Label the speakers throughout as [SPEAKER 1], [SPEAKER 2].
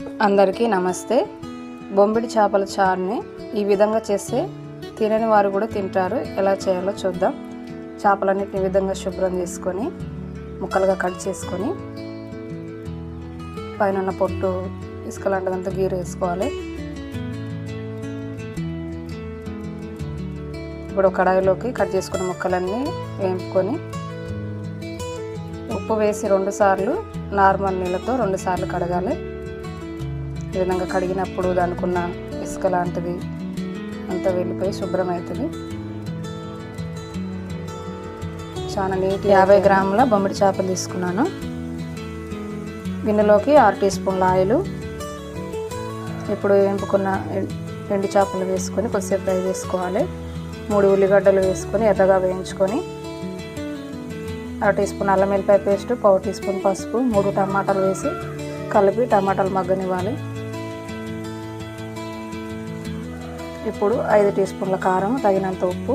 [SPEAKER 1] అందరికీ నమస్తే. బొంబిడి చేపల చారుని ఈ విధంగా చేస్తే తినని వారు కూడా తింటారు. ఎలా చేయాలో చూద్దాం. చేపలన్నిటిని ఈ విధంగా శుభ్రం చేసుకొని ముక్కలుగా కట్ చేసుకొని పైన ఉన్న పొట్టు ఇసుక లాంటిదంతా గీరు వేసుకోవాలి. ఇప్పుడు కడాయిలోకి కట్ చేసుకున్న ముక్కలన్నీ వేపుకొని ఉప్పు వేసి రెండు సార్లు నార్మల్ నీళ్ళతో రెండు సార్లు కడగాలి. ఈ విధంగా కడిగినప్పుడు దానికున్న ఇసుక లాంటిది అంతా వెళ్ళిపోయి శుభ్రం అవుతుంది. చాలా నీట్ యాభై గ్రాముల బొమ్మిడి చేపలు తీసుకున్నాను. గిన్నెలోకి ఆరు టీ స్పూన్ల ఆయిల్. ఇప్పుడు ఎంపుకున్న ఎండు చేపలు వేసుకొని కొద్దిసేపు ఫ్రై చేసుకోవాలి. మూడు ఉల్లిగడ్డలు వేసుకొని ఎర్రగా వేయించుకొని అర టీ స్పూన్ అల్లం వెల్లిపాయ పేస్ట్ పావు టీ స్పూన్ పసుపు మూడు టమాటాలు వేసి కలిపి టమాటాలు మగ్గనివ్వాలి. ఇప్పుడు ఐదు టీ స్పూన్ల కారం తగినంత ఉప్పు.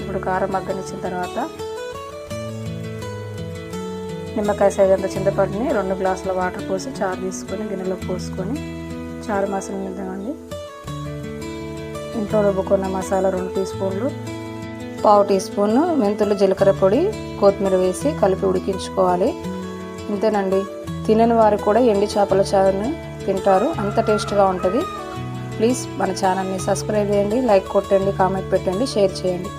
[SPEAKER 1] ఇప్పుడు కారం మగ్గనిచ్చిన తర్వాత నిమ్మకాయ సైజంత చింతపండుని రెండు గ్లాసుల వాటర్ పోసి చారు తీసుకొని గిన్నెలో పోసుకొని చారు మసాలా నిద్దామండి ఇంట్లో రుబ్బుకున్న మసాలా రెండు టీ స్పూన్లు పావు టీ స్పూన్ మెంతులు జీలకర్ర పొడి కొత్తిమీర వేసి కలిపి ఉడికించుకోవాలి. ఇంతేనండి. తినని వారు కూడా ఎండి చేపల చారుని తింటారు. అంత టేస్ట్గా ఉంటుంది. ప్లీజ్ మన ఛానల్ని సబ్స్క్రైబ్ చేయండి లైక్ కొట్టండి కామెంట్ పెట్టండి షేర్ చేయండి.